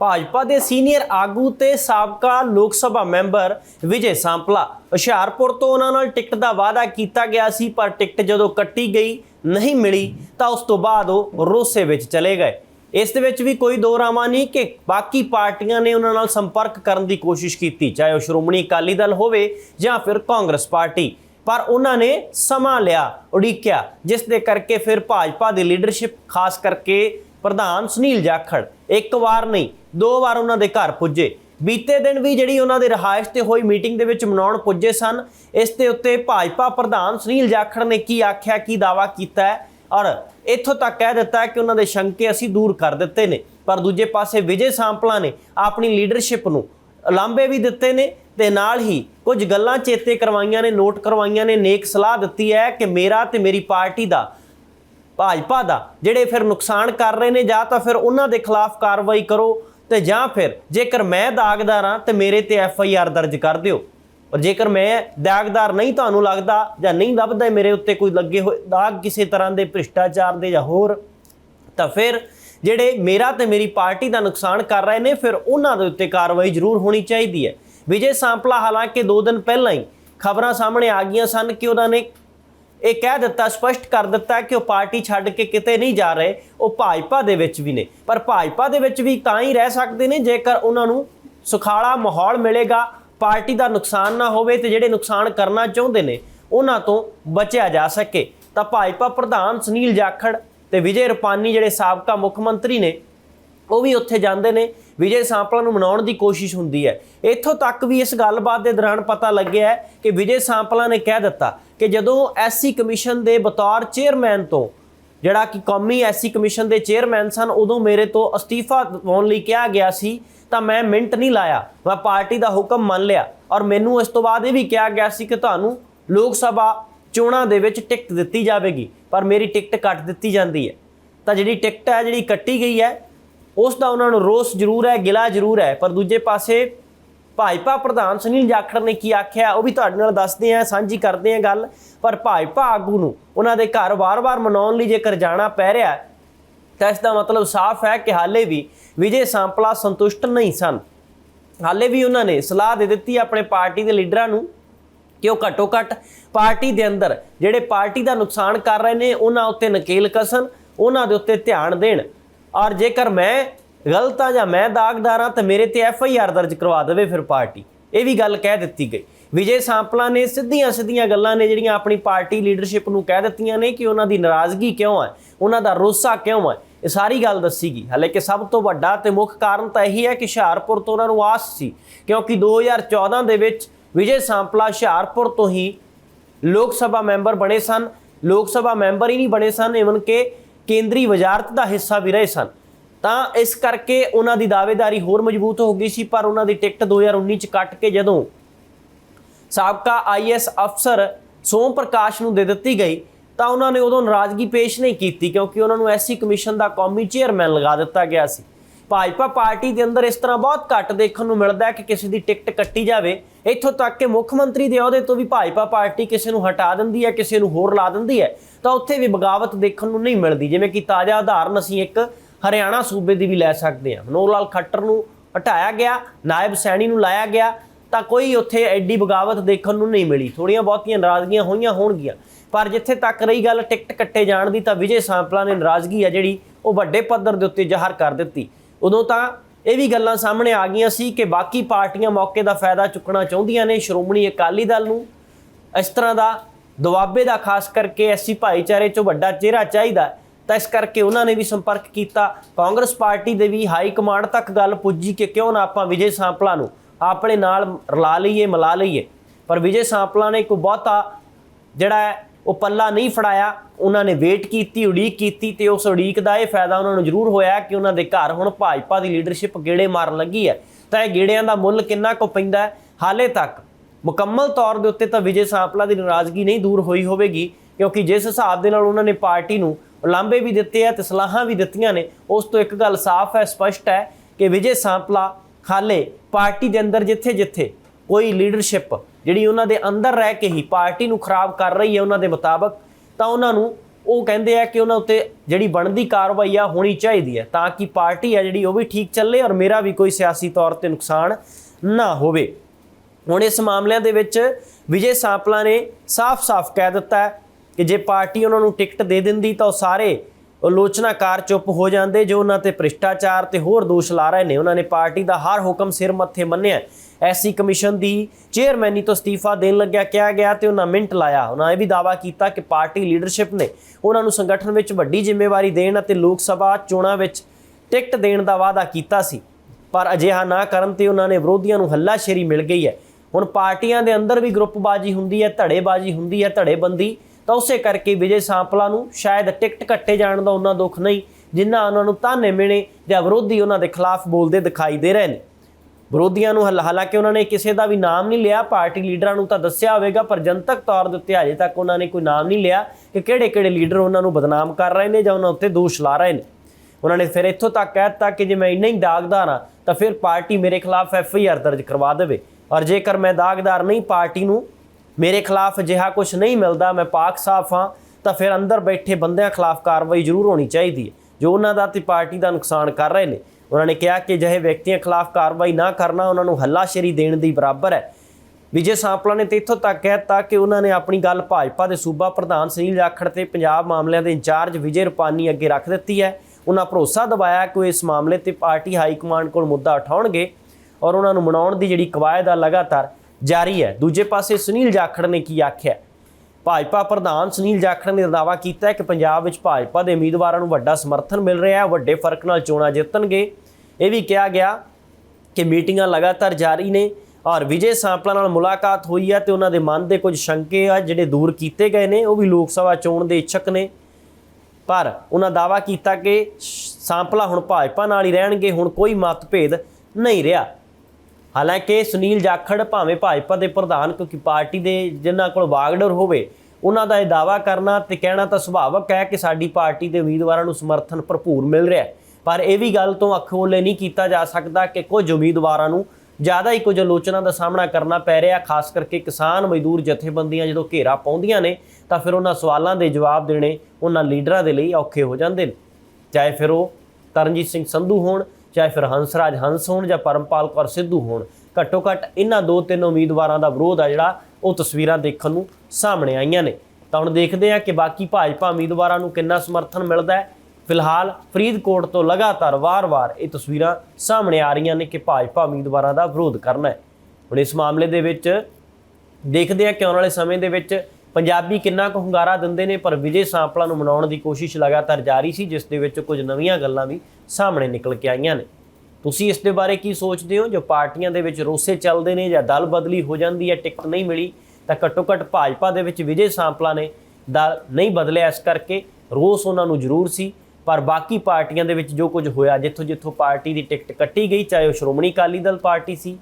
ਭਾਜਪਾ ਦੇ ਸੀਨੀਅਰ ਆਗੂ ਤੇ ਸਾਬਕਾ ਲੋਕ ਸਭਾ ਮੈਂਬਰ ਵਿਜੇ ਸਾਂਪਲਾ। ਹੁਸ਼ਿਆਰਪੁਰ ਤੋਂ ਉਹਨਾਂ ਨਾਲ ਟਿਕਟ ਦਾ ਵਾਅਦਾ ਕੀਤਾ ਗਿਆ ਸੀ, ਪਰ ਟਿਕਟ ਜਦੋਂ ਕੱਟੀ ਗਈ, ਨਹੀਂ ਮਿਲੀ, ਤਾਂ ਉਸ ਤੋਂ ਬਾਅਦ ਉਹ ਰੋਸੇ ਵਿੱਚ ਚਲੇ ਗਏ। ਇਸ ਦੇ ਵਿੱਚ ਵੀ ਕੋਈ ਦੋ ਰਾਮਾ ਨਹੀਂ ਕਿ ਬਾਕੀ ਪਾਰਟੀਆਂ ਨੇ ਉਹਨਾਂ ਨਾਲ ਸੰਪਰਕ ਕਰਨ ਦੀ ਕੋਸ਼ਿਸ਼ ਕੀਤੀ, ਚਾਹੇ ਉਹ ਸ਼੍ਰੋਮਣੀ ਅਕਾਲੀ ਦਲ ਹੋਵੇ ਜਾਂ ਫਿਰ ਕਾਂਗਰਸ ਪਾਰਟੀ। ਪਰ ਉਹਨਾਂ ਨੇ ਸਮਾਂ ਲਿਆ, ਉਡੀਕਿਆ, ਜਿਸ ਦੇ ਕਰਕੇ ਫਿਰ ਭਾਜਪਾ ਦੀ ਲੀਡਰਸ਼ਿਪ, ਖਾਸ ਕਰਕੇ ਪ੍ਰਧਾਨ ਸੁਨੀਲ ਜਾਖੜ। ਇੱਕ ਵਾਰ ਨਹੀਂ, ਦੋ ਵਾਰ ਉਹਨਾਂ ਦੇ ਘਰ ਪੁੱਜੇ। ਬੀਤੇ ਦਿਨ ਵੀ ਜਿਹੜੀ ਉਹਨਾਂ ਦੇ ਰਹਾਇਸ਼ ਤੇ ਹੋਈ ਮੀਟਿੰਗ ਦੇ ਵਿੱਚ ਮਨਾਉਣ ਪੁੱਜੇ ਸਨ। ਇਸ ਦੇ ਉੱਤੇ ਭਾਜਪਾ ਪ੍ਰਧਾਨ ਸੁਨੀਲ ਜਾਖੜ ਨੇ ਕੀ ਆਖਿਆ, ਕੀ ਦਾਵਾ ਕੀਤਾ ਹੈ? ਔਰ ਇੱਥੋਂ ਤੱਕ ਕਹਿ ਦਿੱਤਾ ਕਿ ਉਹਨਾਂ ਦੇ ਸ਼ੰਕੇ ਅਸੀਂ ਦੂਰ ਕਰ ਦਿੱਤੇ ਨੇ। ਪਰ ਦੂਜੇ ਪਾਸੇ ਵਿਜੇ ਸਾਂਪਲਾ ਨੇ ਆਪਣੀ ਲੀਡਰਸ਼ਿਪ ਨੂੰ ਲਾਂਬੇ ਵੀ ਦਿੱਤੇ ਨੇ ਤੇ ਨਾਲ ਹੀ ਕੁਝ ਗੱਲਾਂ ਚੇਤੇ ਕਰਵਾਈਆਂ ਨੇ, ਨੋਟ ਕਰਵਾਈਆਂ ਨੇ, ਨੇਕ ਸਲਾਹ ਦਿੱਤੀ ਹੈ ਕਿ ਮੇਰਾ ਤੇ ਮੇਰੀ ਪਾਰਟੀ ਦਾ ਭਾਜਪਾ ਦਾ, ਜਿਹੜੇ ਫਿਰ ਨੁਕਸਾਨ ਕਰ ਰਹੇ ਨੇ, ਜਾਂ ਤਾਂ ਫਿਰ ਉਹਨਾਂ ਦੇ ਖਿਲਾਫ ਕਾਰਵਾਈ ਕਰੋ, ਤੇ ਜਾਂ ਫਿਰ ਜੇਕਰ ਮੈਂ ਦਾਗਦਾਰ ਹਾਂ, ਤੇ ਮੇਰੇ ਤੇ ਐਫ ਆਈ ਆਰ ਦਰਜ ਕਰ ਦਿਓ। ਔਰ ਜੇਕਰ ਮੈਂ ਦਾਗਦਾਰ ਨਹੀਂ, ਤੁਹਾਨੂੰ ਲੱਗਦਾ ਜਾਂ ਨਹੀਂ ਲੱਭਦਾ ਮੇਰੇ ਉੱਤੇ ਕੋਈ ਲੱਗੇ ਹੋਏ ਦਾਗ ਕਿਸੇ ਤਰ੍ਹਾਂ ਦੇ, ਭ੍ਰਿਸ਼ਟਾਚਾਰ ਦੇ ਜਾਂ ਹੋਰ, ਤਾਂ ਫਿਰ ਜਿਹੜੇ ਮੇਰਾ ਤੇ ਮੇਰੀ ਪਾਰਟੀ ਦਾ ਨੁਕਸਾਨ ਕਰ ਰਹੇ ਨੇ, ਫਿਰ ਉਹਨਾਂ ਦੇ ਉੱਤੇ ਕਾਰਵਾਈ ਜ਼ਰੂਰ ਹੋਣੀ ਚਾਹੀਦੀ ਹੈ। ਵਿਜੇ ਸਾਂਪਲਾ ਹਾਲਾਂਕਿ 2 ਦਿਨ ਪਹਿਲਾਂ ਹੀ ਖਬਰਾਂ ਸਾਹਮਣੇ ਆ ਗਈਆਂ ਸਨ ਕਿ ਉਹਨਾਂ ਨੇ ਇਹ ਕਹਿ ਦਿੱਤਾ, ਸਪਸ਼ਟ ਕਰ ਦਿੱਤਾ ਕਿ ਉਹ ਪਾਰਟੀ ਛੱਡ ਕੇ ਕਿਤੇ ਨਹੀਂ ਜਾ ਰਹੇ, ਉਹ ਭਾਜਪਾ ਦੇ ਵਿੱਚ ਵੀ ਨੇ। ਪਰ ਭਾਜਪਾ ਦੇ ਵਿੱਚ ਵੀ ਤਾਂ ਹੀ ਰਹਿ ਸਕਦੇ ਨੇ, ਜੇਕਰ ਉਹਨਾਂ ਨੂੰ ਸੁਖਾਲਾ ਮਾਹੌਲ ਮਿਲੇਗਾ, ਪਾਰਟੀ ਦਾ ਨੁਕਸਾਨ ਨਾ ਹੋਵੇ ਤੇ ਜਿਹੜੇ ਨੁਕਸਾਨ ਕਰਨਾ ਚਾਹੁੰਦੇ ਨੇ, ਉਹਨਾਂ ਤੋਂ ਬਚਿਆ ਜਾ ਸਕੇ। ਤਾਂ ਭਾਜਪਾ ਪ੍ਰਧਾਨ ਸੁਨੀਲ ਜਾਖੜ ਤੇ ਵਿਜੇ ਰੁਪਾਨੀ, ਜਿਹੜੇ ਸਾਬਕਾ ਮੁੱਖ ਮੰਤਰੀ ਨੇ, ਉਹ ਵੀ ਉੱਥੇ ਜਾਂਦੇ ਨੇ। ਵਿਜੇ ਸਾਂਪਲਾ ਨੂੰ ਮਨਾਉਣ ਦੀ ਕੋਸ਼ਿਸ਼ ਹੁੰਦੀ ਹੈ, ਇੱਥੋਂ ਤੱਕ ਵੀ ਇਸ ਗੱਲਬਾਤ ਦੇ ਦੌਰਾਨ ਪਤਾ ਲੱਗਿਆ ਕਿ ਵਿਜੇ ਸਾਂਪਲਾ ਨੇ ਕਹਿ ਦਿੱਤਾ ਕਿ ਜਦੋਂ ਐਸਸੀ ਕਮਿਸ਼ਨ ਦੇ ਬਤੌਰ ਚੇਅਰਮੈਨ ਤੋਂ, ਜਿਹੜਾ ਕਿ ਕੌਮੀ ਐਸਸੀ ਕਮਿਸ਼ਨ ਦੇ ਚੇਅਰਮੈਨ ਸਨ, ਉਦੋਂ ਮੇਰੇ ਤੋਂ ਅਸਤੀਫਾ ਦਿਵਾਉਣ ਲਈ ਕਿਹਾ ਗਿਆ ਸੀ, ਤਾਂ ਮੈਂ ਮਿੰਟ ਨਹੀਂ ਲਾਇਆ, ਮੈਂ ਪਾਰਟੀ ਦਾ ਹੁਕਮ ਮੰਨ ਲਿਆ ਔਰ ਮੈਨੂੰ ਇਸ ਤੋਂ ਬਾਅਦ ਇਹ ਵੀ ਕਿਹਾ ਗਿਆ ਸੀ ਕਿ ਤੁਹਾਨੂੰ ਲੋਕ ਸਭਾ ਚੋਣਾਂ ਦੇ ਵਿੱਚ ਟਿਕਟ ਦਿੱਤੀ ਜਾਵੇਗੀ, ਪਰ ਮੇਰੀ ਟਿਕਟ ਕੱਟ ਦਿੱਤੀ ਜਾਂਦੀ ਹੈ। ਤਾਂ ਜਿਹੜੀ ਟਿਕਟ ਹੈ, ਜਿਹੜੀ ਕੱਟੀ ਗਈ ਹੈ ਉਸ ਦਾ ਉਹਨਾਂ ਨੂੰ ਰੋਸ ਜ਼ਰੂਰ ਹੈ, ਗਿਲਾ ਜ਼ਰੂਰ ਹੈ। ਪਰ ਦੂਜੇ ਪਾਸੇ ਭਾਜਪਾ ਪ੍ਰਧਾਨ ਸੁਨੀਲ ਜਾਖੜ ਨੇ ਕੀ ਆਖਿਆ, ਉਹ ਵੀ ਤੁਹਾਡੇ ਨਾਲ ਦੱਸਦੇ ਆ, ਸਾਂਝੀ ਕਰਦੇ ਆ ਗੱਲ। ਪਰ ਭਾਜਪਾ ਆਗੂ ਨੂੰ ਉਹਨਾਂ ਦੇ ਘਰ ਵਾਰ-ਵਾਰ ਮਨਾਉਣ ਲਈ ਜੇਕਰ ਜਾਣਾ ਪੈ ਰਿਹਾ, ਤਾਂ ਇਸ ਦਾ ਮਤਲਬ ਸਾਫ਼ ਹੈ ਕਿ ਹਾਲੇ ਵੀ ਵਿਜੇ ਸਾਂਪਲਾ ਸੰਤੁਸ਼ਟ ਨਹੀਂ ਸਨ। ਹਾਲੇ ਵੀ ਉਹਨਾਂ ਨੇ ਸਲਾਹ ਦੇ ਦਿੱਤੀ ਆਪਣੇ ਪਾਰਟੀ ਦੇ ਲੀਡਰਾਂ ਨੂੰ ਕਿ ਉਹ ਘੱਟੋ ਘੱਟ ਪਾਰਟੀ ਦੇ ਅੰਦਰ ਜਿਹੜੇ ਪਾਰਟੀ ਦਾ ਨੁਕਸਾਨ ਕਰ ਰਹੇ ਨੇ, ਉਹਨਾਂ ਉੱਤੇ ਨਕੇਲ ਕਸਣ, ਉਹਨਾਂ ਦੇ ਉੱਤੇ ਧਿਆਨ ਦੇਣ। ਔਰ ਜੇਕਰ ਮੈਂ ਗਲਤ ਆ ਜਾਂ ਮੈਂ ਦਾਗਦਾਰ ਹਾਂ ਤਾਂ ਮੇਰੇ ਤੇ ਐਫ ਆਈ ਆਰ ਦਰਜ ਕਰਵਾ ਦੇਵੇ ਫਿਰ ਪਾਰਟੀ। ਇਹ ਵੀ ਗੱਲ ਕਹਿ ਦਿੱਤੀ ਗਈ। ਵਿਜੇ ਸਾਂਪਲਾ ਨੇ ਸਿੱਧੀਆਂ ਸਿੱਧੀਆਂ ਗੱਲਾਂ ਨੇ ਜਿਹੜੀਆਂ ਆਪਣੀ ਪਾਰਟੀ ਲੀਡਰਸ਼ਿਪ ਨੂੰ ਕਹਿ ਦਿੱਤੀਆਂ ਨੇ ਕਿ ਉਹਨਾਂ ਦੀ ਨਾਰਾਜ਼ਗੀ ਕਿਉਂ ਹੈ ਉਹਨਾਂ ਦਾ ਰੋਸਾ ਕਿਉਂ ਹੈ ਇਹ ਸਾਰੀ ਗੱਲ ਦੱਸੀ ਗਈ। ਹਾਲਾਂਕਿ ਸਭ ਤੋਂ ਵੱਡਾ ਤੇ ਮੁੱਖ ਕਾਰਨ ਤਾਂ ਇਹੀ ਹੈ ਕਿ ਹੁਸ਼ਿਆਰਪੁਰ ਤੋਂ ਉਹਨਾਂ ਨੂੰ ਆਸ ਸੀ, ਕਿਉਂਕਿ 2014 ਦੇ ਵਿੱਚ ਵਿਜੇ ਸਾਂਪਲਾ ਹੁਸ਼ਿਆਰਪੁਰ ਤੋਂ ਹੀ ਲੋਕ ਸਭਾ ਮੈਂਬਰ ਬਣੇ ਸਨ। ਲੋਕ ਸਭਾ ਮੈਂਬਰ ਹੀ ਨਹੀਂ ਬਣੇ ਸਨ ਇਵਨ ਕਿ ਕੇਂਦਰੀ ਵਜ਼ਾਰਤ ਦਾ ਹਿੱਸਾ ਵੀ ਰਹੇ ਸਨ। ਤਾਂ ਇਸ ਕਰਕੇ ਉਹਨਾਂ ਦੀ ਦਾਅਵੇਦਾਰੀ ਹੋਰ ਮਜ਼ਬੂਤ ਹੋ ਗਈ ਸੀ, ਪਰ ਉਹਨਾਂ ਦੀ ਟਿਕਟ 2019 ਚ ਕੱਟ ਕੇ ਜਦੋਂ ਸਾਬਕਾ ਆਈਐਸ ਅਫਸਰ ਸੋਮ ਪ੍ਰਕਾਸ਼ ਨੂੰ ਦੇ ਦਿੱਤੀ ਗਈ, ਤਾਂ ਉਹਨਾਂ ਨੇ ਉਦੋਂ ਨਾਰਾਜ਼ਗੀ ਪੇਸ਼ ਨਹੀਂ ਕੀਤੀ, ਕਿਉਂਕਿ ਉਹਨਾਂ ਨੂੰ ਐਸਸੀ ਕਮਿਸ਼ਨ ਦਾ ਕੌਮੀ ਚੇਅਰਮੈਨ ਲਗਾ ਦਿੱਤਾ ਗਿਆ ਸੀ। ਭਾਜਪਾ ਪਾਰਟੀ ਦੇ ਅੰਦਰ ਇਸ ਤਰ੍ਹਾਂ ਬਹੁਤ ਘੱਟ ਦੇਖਣ ਨੂੰ ਮਿਲਦਾ ਹੈ ਕਿ ਕਿਸੇ ਦੀ ਟਿਕਟ ਕੱਟੀ ਜਾਵੇ। ਇੱਥੋਂ ਤੱਕ ਕਿ ਮੁੱਖ ਮੰਤਰੀ ਦੇ ਅਹੁਦੇ ਤੋਂ ਵੀ ਭਾਜਪਾ ਪਾਰਟੀ ਕਿਸੇ ਨੂੰ ਹਟਾ ਦਿੰਦੀ ਹੈ, ਕਿਸੇ ਨੂੰ ਹੋਰ ਲਾ ਦਿੰਦੀ ਹੈ। ਤਾਂ ਉੱਥੇ ਵੀ ਬਗਾਵਤ ਦੇਖਣ ਨੂੰ ਨਹੀਂ ਮਿਲਦੀ। ਜਿਵੇਂ ਕਿ ਤਾਜ਼ਾ ਉਦਾਹਰਨ ਅਸੀਂ ਇੱਕ ਹਰਿਆਣਾ ਸੂਬੇ ਦੀ ਵੀ ਲੈ ਸਕਦੇ ਹਾਂ। ਮਨੋਹਰ ਲਾਲ ਖੱਟਰ ਨੂੰ ਹਟਾਇਆ ਗਿਆ, ਨਾਇਬ ਸੈਣੀ ਨੂੰ ਲਾਇਆ ਗਿਆ, ਤਾਂ ਕੋਈ ਉੱਥੇ ਐਡੀ ਬਗਾਵਤ ਦੇਖਣ ਨੂੰ ਨਹੀਂ ਮਿਲੀ। ਥੋੜੀਆਂ ਬਹੁਤੀਆਂ ਨਾਰਾਜ਼ਗੀਆਂ ਹੋਈਆਂ ਹੋਣਗੀਆਂ। ਪਰ ਜਿੱਥੇ ਤੱਕ ਰਹੀ ਗੱਲ ਟਿਕਟ ਕੱਟੇ ਜਾਣ ਦੀ, ਤਾਂ ਵਿਜੇ ਸਾਂਪਲਾ ਨੇ ਨਾਰਾਜ਼ਗੀ ਆ ਜਿਹੜੀ ਉਹ ਵੱਡੇ ਪੱਧਰ ਦੇ ਉੱਤੇ ਜ਼ਾਹਰ ਕਰ ਦਿੱਤੀ। ਉਦੋਂ ਤਾਂ ਇਹ ਵੀ ਗੱਲਾਂ ਸਾਹਮਣੇ ਆ ਗਈਆਂ ਸੀ ਕਿ ਬਾਕੀ ਪਾਰਟੀਆਂ ਮੌਕੇ ਦਾ ਫਾਇਦਾ ਚੁੱਕਣਾ ਚਾਹੁੰਦੀਆਂ ਨੇ। ਸ਼੍ਰੋਮਣੀ ਅਕਾਲੀ ਦਲ ਨੂੰ ਇਸ ਤਰ੍ਹਾਂ ਦਾ ਦੁਆਬੇ ਦਾ ਖਾਸ ਕਰਕੇ ਐਸੀ ਭਾਈਚਾਰੇ 'ਚੋਂ ਵੱਡਾ ਚਿਹਰਾ ਚਾਹੀਦਾ ਤਾਂ ਇਸ ਕਰਕੇ ਉਹਨਾਂ ਨੇ ਵੀ ਸੰਪਰਕ ਕੀਤਾ। ਕਾਂਗਰਸ ਪਾਰਟੀ ਦੇ ਵੀ ਹਾਈ ਕਮਾਂਡ ਤੱਕ ਗੱਲ ਪੁੱਜੀ ਕਿ ਕਿਉਂ ਨਾ ਆਪਾਂ ਵਿਜੇ ਸਾਂਪਲਾ ਨੂੰ ਆਪਣੇ ਨਾਲ ਰਲਾ ਲਈਏ, ਮਿਲਾ ਲਈਏ। ਪਰ ਵਿਜੇ ਸਾਂਪਲਾ ਨੇ ਕੋਈ ਬਹੁਤਾ ਜਿਹੜਾ ਹੈ, ਉਹ ਪੱਲਾ ਨਹੀਂ ਫੜਾਇਆ। ਉਹਨਾਂ ਨੇ ਵੇਟ ਕੀਤੀ, ਉਡੀਕ ਕੀਤੀ ਤੇ ਉਸ ਉਡੀਕ ਦਾ ਇਹ ਫਾਇਦਾ ਉਹਨਾਂ ਨੂੰ ਜ਼ਰੂਰ ਹੋਇਆ ਕਿ ਉਹਨਾਂ ਦੇ ਘਰ ਹੁਣ ਭਾਜਪਾ ਦੀ ਲੀਡਰਸ਼ਿਪ ਗੇੜੇ ਮਾਰਨ ਲੱਗੀ ਹੈ। ਤਾਂ ਇਹ ਗੇੜਿਆਂ ਦਾ ਮੁੱਲ ਕਿੰਨਾ ਕੁ ਪੈਂਦਾ ਹਾਲੇ ਤੱਕ ਮੁਕੰਮਲ ਤੌਰ ਦੇ ਉੱਤੇ ਤਾਂ ਵਿਜੇ ਸਾਂਪਲਾ ਦੀ ਨਾਰਾਜ਼ਗੀ ਨਹੀਂ ਦੂਰ ਹੋਈ ਹੋਵੇਗੀ, ਕਿਉਂਕਿ ਜਿਸ ਹਿਸਾਬ ਦੇ ਨਾਲ ਉਹਨਾਂ ਨੇ ਪਾਰਟੀ ਨੂੰ ਲਾਂਬੇ ਵੀ ਦਿੱਤੇ ਆ ਤੇ ਸਲਾਹਾਂ ਵੀ ਦਿੱਤੀਆਂ ਨੇ, ਉਸ ਤੋਂ ਇੱਕ ਗੱਲ ਸਾਫ਼ ਹੈ, ਸਪਸ਼ਟ ਹੈ ਕਿ ਵਿਜੇ ਸਾਂਪਲਾ ਹਾਲੇ ਪਾਰਟੀ ਦੇ ਅੰਦਰ ਜਿੱਥੇ-ਜਿੱਥੇ ਕੋਈ ਲੀਡਰਸ਼ਿਪ ਜਿਹੜੀ ਉਹਨਾਂ ਦੇ ਅੰਦਰ ਰਹਿ ਕੇ ਹੀ ਪਾਰਟੀ ਨੂੰ ਖਰਾਬ ਕਰ ਰਹੀ ਹੈ ਉਹਨਾਂ ਦੇ ਮੁਤਾਬਕ, ਤਾਂ ਉਹਨਾਂ ਨੂੰ ਉਹ ਕਹਿੰਦੇ ਆ ਕਿ ਉਹਨਾਂ ਉੱਤੇ ਜਿਹੜੀ ਬਣਦੀ ਕਾਰਵਾਈ ਆ ਹੋਣੀ ਚਾਹੀਦੀ ਹੈ, ਤਾਂ ਕਿ ਪਾਰਟੀ ਆ ਜਿਹੜੀ ਉਹ ਵੀ ਠੀਕ ਚੱਲੇ ਔਰ ਮੇਰਾ ਵੀ ਕੋਈ ਸਿਆਸੀ ਤੌਰ ਤੇ ਨੁਕਸਾਨ ਨਾ ਹੋਵੇ। ਹੁਣ ਇਸ ਮਾਮਲਿਆਂ ਦੇ ਵਿੱਚ ਵਿਜੇ ਸਾਂਪਲਾ ਨੇ ਸਾਫ਼-ਸਾਫ਼ ਕਹਿ ਦਿੱਤਾ ਕਿ ਜੇ ਪਾਰਟੀ ਉਹਨਾਂ ਨੂੰ ਟਿਕਟ ਦੇ ਦਿੰਦੀ ਤਾਂ ਉਹ ਸਾਰੇ ਆਲੋਚਨਾਕਾਰ ਚੁੱਪ ਹੋ ਜਾਂਦੇ, ਜੋ ਉਹਨਾਂ ਤੇ ਭ੍ਰਿਸ਼ਟਾਚਾਰ ਤੇ ਹੋਰ ਦੋਸ਼ ਲਾ ਰਹੇ ਨੇ। ਉਹਨਾਂ ਨੇ ਪਾਰਟੀ ਦਾ ਹਰ ਹੁਕਮ ਸਿਰ ਮੱਥੇ ਮੰਨਿਆ ਐਸੀ ਕਮਿਸ਼ਨ ਦੀ ਚੇਅਰਮੈਨੀ ਤੋਂ ਅਸਤੀਫਾ ਦੇਣ ਲੱਗਿਆ, ਕਿਹਾ ਗਿਆ ਤੇ ਉਹਨਾਂ ਮਿੰਟ ਲਾਇਆ। ਉਹਨਾਂ ਇਹ ਵੀ ਦਾਅਵਾ ਕੀਤਾ ਕਿ ਪਾਰਟੀ ਲੀਡਰਸ਼ਿਪ ਨੇ ਉਹਨਾਂ ਨੂੰ ਸੰਗਠਨ ਵਿੱਚ ਵੱਡੀ ਜ਼ਿੰਮੇਵਾਰੀ ਦੇਣ ਅਤੇ ਲੋਕ ਸਭਾ ਚੋਣਾਂ ਵਿੱਚ ਟਿਕਟ ਦੇਣ ਦਾ ਵਾਅਦਾ ਕੀਤਾ ਸੀ। ਪਰ ਅਜਿਹਾ ਨਾ ਕਰਨ ਤੇ ਉਹਨਾਂ ਨੇ ਵਿਰੋਧੀਆਂ ਨੂੰ ਹੱਲਾਸ਼ੇਰੀ ਮਿਲ ਗਈ ਹੈ। ਹੁਣ ਪਾਰਟੀਆਂ ਦੇ ਅੰਦਰ ਵੀ ਗਰੁੱਪਬਾਜ਼ੀ ਹੁੰਦੀ ਹੈ, ਧੜੇਬਾਜ਼ੀ ਹੁੰਦੀ ਹੈ, ਧੜੇਬੰਦੀ, ਤਾਂ ਉਸੇ ਕਰਕੇ ਵਿਜੇ ਸਾਂਪਲਾ ਨੂੰ ਸ਼ਾਇਦ ਟਿਕਟ ਕੱਟੇ ਜਾਣ ਦਾ ਉਹਨਾਂ ਦੁੱਖ ਨਹੀਂ, ਜਿੰਨਾ ਉਹਨਾਂ ਨੂੰ ਤਾਨੇ ਮਿਹਣੇ ਜਾਂ ਵਿਰੋਧੀ ਉਹਨਾਂ ਦੇ ਖਿਲਾਫ ਬੋਲਦੇ ਦਿਖਾਈ ਦੇ ਰਹੇ ਨੇ। ਵਿਰੋਧੀਆਂ ਨੂੰ ਹਾਲ- ਹਾਲਾਂਕਿ ਉਹਨਾਂ ਨੇ ਕਿਸੇ ਦਾ ਵੀ ਨਾਮ ਨਹੀਂ ਲਿਆ, ਪਾਰਟੀ ਲੀਡਰਾਂ ਨੂੰ ਤਾਂ ਦੱਸਿਆ ਹੋਵੇਗਾ, ਪਰ ਜਨਤਕ ਤੌਰ ਦੇ ਉੱਤੇ ਹਜੇ ਤੱਕ ਉਹਨਾਂ ਨੇ ਕੋਈ ਨਾਮ ਨਹੀਂ ਲਿਆ ਕਿ ਕਿਹੜੇ-ਕਿਹੜੇ ਲੀਡਰ ਉਹਨਾਂ ਨੂੰ ਬਦਨਾਮ ਕਰ ਰਹੇ ਨੇ ਜਾਂ ਉਹਨਾਂ ਉੱਤੇ ਦੋਸ਼ ਲਾ ਰਹੇ ਨੇ। ਉਹਨਾਂ ਨੇ ਫਿਰ ਇੱਥੋਂ ਤੱਕ ਕਹਿ ਦਿੱਤਾ ਕਿ ਜੇ ਮੈਂ ਇੰਨਾ ਹੀ ਦਾਗਦਾਰ ਹਾਂ ਤਾਂ ਫਿਰ ਪਾਰਟੀ ਮੇਰੇ ਖਿਲਾਫ ਐਫ ਆਈ ਆਰ ਦਰਜ ਕਰਵਾ ਦੇਵੇ। ਔਰ ਜੇਕਰ ਮੈਂ ਦਾਗਦਾਰ ਨਹੀਂ ਪਾਰਟੀ ਨੂੰ, ਮੇਰੇ ਖਿਲਾਫ ਅਜਿਹਾ ਕੁਝ ਨਹੀਂ ਮਿਲਦਾ, ਮੈਂ ਪਾਕ ਸਾਫ਼ ਹਾਂ, ਤਾਂ ਫਿਰ ਅੰਦਰ ਬੈਠੇ ਬੰਦਿਆਂ ਖਿਲਾਫ ਕਾਰਵਾਈ ਜ਼ਰੂਰ ਹੋਣੀ ਚਾਹੀਦੀ ਹੈ। ਜੋ ਉਹਨਾਂ ਦਾ ਤੇ ਪਾਰਟੀ ਦਾ ਨੁਕਸਾਨ ਕਰ ਰਹੇ ਨੇ, ਉਹਨਾਂ ਨੇ ਕਿਹਾ ਕਿ ਜਿਹੇ ਵਿਅਕਤੀਆਂ ਖਿਲਾਫ ਕਾਰਵਾਈ ਨਾ ਕਰਨਾ, ਉਹਨਾਂ ਨੂੰ ਹੱਲਾਸ਼ੇਰੀ ਦੇਣ ਦੀ ਬਰਾਬਰ ਹੈ। ਵਿਜੇ ਸਾਂਪਲਾ ਨੇ ਤੇ ਇੱਥੋਂ ਤੱਕ ਕਹਿਤਾ ਕਿ ਉਹਨਾਂ ਨੇ ਆਪਣੀ ਗੱਲ ਭਾਜਪਾ ਦੇ ਸੂਬਾ ਪ੍ਰਧਾਨ ਸੁਨੀਲ ਜਾਖੜ ਤੇ ਪੰਜਾਬ ਮਾਮਲਿਆਂ ਦੇ ਇੰਚਾਰਜ ਵਿਜੇ ਰੁਪਾਨੀ ਅੱਗੇ ਰੱਖ ਦਿੱਤੀ ਹੈ। ਉਹਨਾਂ ਭਰੋਸਾ ਦਿਵਾਇਆ ਕਿ ਉਹ ਇਸ ਮਾਮਲੇ ਤੇ ਪਾਰਟੀ ਹਾਈ ਕਮਾਂਡ ਕੋਲ ਮੁੱਦਾ ਉਠਾਉਣਗੇ। ਔਰ ਉਹਨਾਂ ਨੂੰ ਮਨਾਉਣ ਦੀ ਜਿਹੜੀ ਕਵਾਇਦ ਆ ਲਗਾਤਾਰ ਜਾਰੀ ਹੈ। ਦੂਜੇ ਪਾਸੇ ਸੁਨੀਲ ਜਾਖੜ ਨੇ ਕੀ ਆਖਿਆ? ਭਾਜਪਾ ਪ੍ਰਧਾਨ ਸੁਨੀਲ ਜਾਖੜ ਨੇ ਦਾਅਵਾ ਕੀਤਾ ਹੈ ਕਿ ਪੰਜਾਬ ਵਿੱਚ ਭਾਜਪਾ ਦੇ ਉਮੀਦਵਾਰਾਂ ਨੂੰ ਵੱਡਾ ਸਮਰਥਨ ਮਿਲ ਰਿਹਾ ਹੈ, ਵੱਡੇ ਫ਼ਰਕ ਨਾਲ ਚੋਣਾਂ ਜਿੱਤਣਗੇ। ਇਹ ਵੀ ਕਿਹਾ ਗਿਆ ਕਿ ਮੀਟਿੰਗਾਂ ਲਗਾਤਾਰ ਜਾਰੀ ਨੇ ਔਰ ਵਿਜੇ ਸਾਂਪਲਾ ਨਾਲ ਮੁਲਾਕਾਤ ਹੋਈ ਹੈ ਤੇ ਉਹਨਾਂ ਦੇ ਮਨ ਦੇ ਕੁਝ ਸ਼ੰਕੇ ਆ ਜਿਹੜੇ ਦੂਰ ਕੀਤੇ ਗਏ ਨੇ, ਉਹ ਵੀ ਲੋਕ ਸਭਾ ਚੋਣ ਦੇ ਇੱਛਕ ਨੇ। ਪਰ ਉਹਨਾਂ ਦਾਅਵਾ ਕੀਤਾ ਕਿ ਸਾਂਪਲਾ ਹੁਣ ਭਾਜਪਾ ਨਾਲ ਹੀ ਰਹਿਣਗੇ, ਹੁਣ ਕੋਈ ਮਤਭੇਦ ਨਹੀਂ ਰਿਹਾ। ਹਾਲਾਂਕਿ ਸੁਨੀਲ ਜਾਖੜ ਭਾਵੇਂ ਭਾਜਪਾ ਦੇ ਪ੍ਰਧਾਨ ਕਿਉਂਕਿ ਪਾਰਟੀ ਦੇ ਜਿਨ੍ਹਾਂ ਕੋਲ ਵਾਗਡਰ ਹੋਵੇ, ਉਹਨਾਂ ਦਾ ਇਹ ਦਾਵਾ ਕਰਨਾ ਤੇ ਕਹਿਣਾ ਤਾਂ ਸੁਭਾਵਕ ਹੈ ਕਿ ਸਾਡੀ ਪਾਰਟੀ ਦੇ ਉਮੀਦਵਾਰਾਂ ਨੂੰ ਸਮਰਥਨ ਭਰਪੂਰ ਮਿਲ ਰਿਹਾ ਹੈ। ਪਰ ਇਹ ਵੀ ਗੱਲ ਤੋਂ ਅੱਖ ਓਲੇ ਨਹੀਂ ਕੀਤਾ ਜਾ ਸਕਦਾ ਕਿ ਕੁਝ ਉਮੀਦਵਾਰਾਂ ਨੂੰ ਜ਼ਿਆਦਾ ਹੀ ਕੁਝ ਆਲੋਚਨਾ ਦਾ ਸਾਹਮਣਾ ਕਰਨਾ ਪੈ ਰਿਹਾ, ਖਾਸ ਕਰਕੇ ਕਿਸਾਨ ਮਜ਼ਦੂਰ ਜਥੇਬੰਦੀਆਂ ਜਦੋਂ ਘੇਰਾ ਪਾਉਂਦੀਆਂ ਨੇ, ਤਾਂ ਫਿਰ ਉਹਨਾਂ ਸਵਾਲਾਂ ਦੇ ਜਵਾਬ ਦੇਣੇ ਉਹਨਾਂ ਲੀਡਰਾਂ ਦੇ ਲਈ ਔਖੇ ਹੋ ਜਾਂਦੇ ਨੇ। ਚਾਹੇ ਫਿਰ ਉਹ ਤਰਨਜੀਤ ਸਿੰਘ ਸੰਧੂ ਹੋਣ ਚਾਹੇ ਫਿਰ ਹੰਸਰਾਜ ਹੰਸ ਹੋਣ ਜਾਂ ਪਰਮਪਾਲ ਕੌਰ ਸਿੱਧੂ ਹੋਣ, ਘੱਟੋ ਘੱਟ ਇਹਨਾਂ ਦੋ ਤਿੰਨ ਉਮੀਦਵਾਰਾਂ ਦਾ ਵਿਰੋਧ ਆ ਜਿਹੜਾ ਉਹ ਤਸਵੀਰਾਂ ਦੇਖਣ ਨੂੰ ਸਾਹਮਣੇ ਆਈਆਂ ਨੇ। ਤਾਂ ਹੁਣ ਦੇਖਦੇ ਹਾਂ ਕਿ ਬਾਕੀ ਭਾਜਪਾ ਉਮੀਦਵਾਰਾਂ ਨੂੰ ਕਿੰਨਾ ਸਮਰਥਨ ਮਿਲਦਾ ਹੈ। ਫਿਲਹਾਲ ਫਰੀਦਕੋਟ ਤੋਂ ਲਗਾਤਾਰ ਵਾਰ-ਵਾਰ ਇਹ ਤਸਵੀਰਾਂ ਸਾਹਮਣੇ ਆ ਰਹੀਆਂ ਨੇ ਕਿ ਭਾਜਪਾ ਉਮੀਦਵਾਰਾਂ ਦਾ ਵਿਰੋਧ ਕਰਨਾ ਹੈ। ਹੁਣ ਇਸ ਮਾਮਲੇ ਦੇ ਵਿੱਚ ਦੇਖਦੇ ਹਾਂ ਕਿ ਆਉਣ ਵਾਲੇ ਸਮੇਂ ਦੇ ਵਿੱਚ ਪੰਜਾਬੀ ਕਿੰਨਾ ਕੁ ਹੁੰਗਾਰਾ ਦਿੰਦੇ ਨੇ, ਪਰ ਵਿਜੇ ਸਾਂਪਲਾ ਨੂੰ ਮਨਾਉਣ ਦੀ ਕੋਸ਼ਿਸ਼ ਲਗਾਤਾਰ ਜਾਰੀ ਸੀ, ਜਿਸ ਦੇ ਵਿੱਚ ਕੁਝ ਨਵੀਆਂ ਗੱਲਾਂ ਵੀ ਸਾਹਮਣੇ ਨਿਕਲ ਕੇ ਆਈਆਂ ਨੇ। ਤੁਸੀਂ ਇਸ ਦੇ ਬਾਰੇ ਕੀ ਸੋਚਦੇ ਹੋ? ਜੋ ਪਾਰਟੀਆਂ ਦੇ ਵਿੱਚ ਰੋਸੇ ਚੱਲਦੇ ਨੇ ਜਾਂ ਦਲ ਬਦਲੀ ਹੋ ਜਾਂਦੀ ਹੈ, ਟਿਕਟ ਨਹੀਂ ਮਿਲੀ, ਤਾਂ ਘੱਟੋ ਘੱਟ ਭਾਜਪਾ ਦੇ ਵਿੱਚ ਵਿਜੇ ਸਾਂਪਲਾ ਨੇ ਦਲ ਨਹੀਂ ਬਦਲਿਆ ਇਸ ਕਰਕੇ ਰੋਸ ਉਹਨਾਂ ਨੂੰ ਜ਼ਰੂਰ ਸੀ। ਪਰ ਬਾਕੀ ਪਾਰਟੀਆਂ ਦੇ ਵਿੱਚ ਜੋ ਕੁਝ ਹੋਇਆ ਜਿੱਥੋਂ ਜਿੱਥੋਂ ਪਾਰਟੀ ਦੀ ਟਿਕਟ ਕੱਟੀ ਗਈ, ਚਾਹੇ ਉਹ ਸ਼੍ਰੋਮਣੀ ਅਕਾਲੀ ਦਲ ਪਾਰਟੀ ਸੀ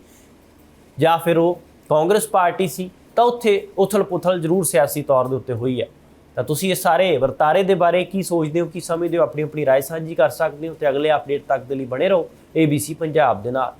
ਜਾਂ ਫਿਰ ਉਹ ਕਾਂਗਰਸ ਪਾਰਟੀ ਸੀ ਤਾਂ ਉੱਥੇ ਉਥਲ-ਪੁਥਲ ਜ਼ਰੂਰ ਸਿਆਸੀ ਤੌਰ ਦੇ ਉੱਤੇ ਹੋਈ ਹੈ ਤਾਂ ਤੁਸੀਂ ਇਹ ਸਾਰੇ ਵਰਤਾਰੇ ਦੇ ਬਾਰੇ ਕੀ ਸੋਚਦੇ ਹੋ ਕੀ ਸਮਝਦੇ ਹੋ ਆਪਣੀ ਆਪਣੀ رائے ਸਾਂਝੀ ਕਰ ਸਕਦੇ ਹੋ ਤੇ ਅਗਲੇ ਅਪਡੇਟ ਤੱਕ ਦੇ ਲਈ ਬਣੇ ਰਹੋ ABC ਪੰਜਾਬ ਦੇ ਨਾਲ